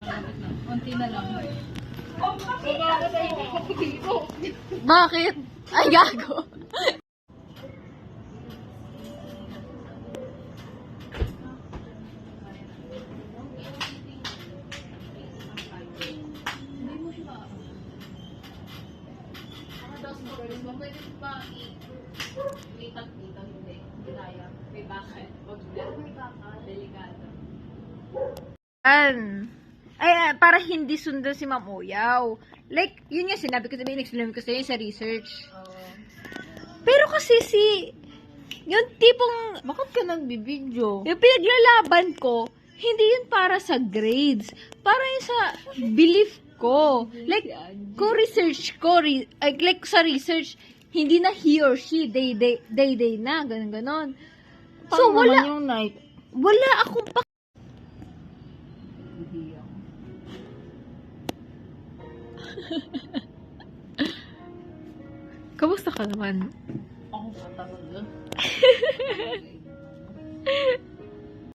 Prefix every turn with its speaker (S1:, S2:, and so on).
S1: Konti na lang.
S2: Bakit? Ay, gago.
S1: May bakal. Huwag na. May bakal. Delikado.
S2: An. Ay, ah, para hindi sundan si Ma'am Uyaw. Like, yun nga sinabi ko, sabi, in-explain ko sa'yo sa research.
S1: Oo.
S2: Pero kasi si, yung tipong,
S1: Bakit ka nagbibideo?
S2: yung pinaglalaban ko, hindi yun para sa grades. Para yun sa belief ko. Like, ko research ko, re, like, like sa research, hindi na he or she, they, they, they, they na, ganun, ganon. So, wala,
S1: yung night?
S2: wala akong pa
S1: Ako.
S2: Kamusta ka naman?
S1: Ako sa talaga.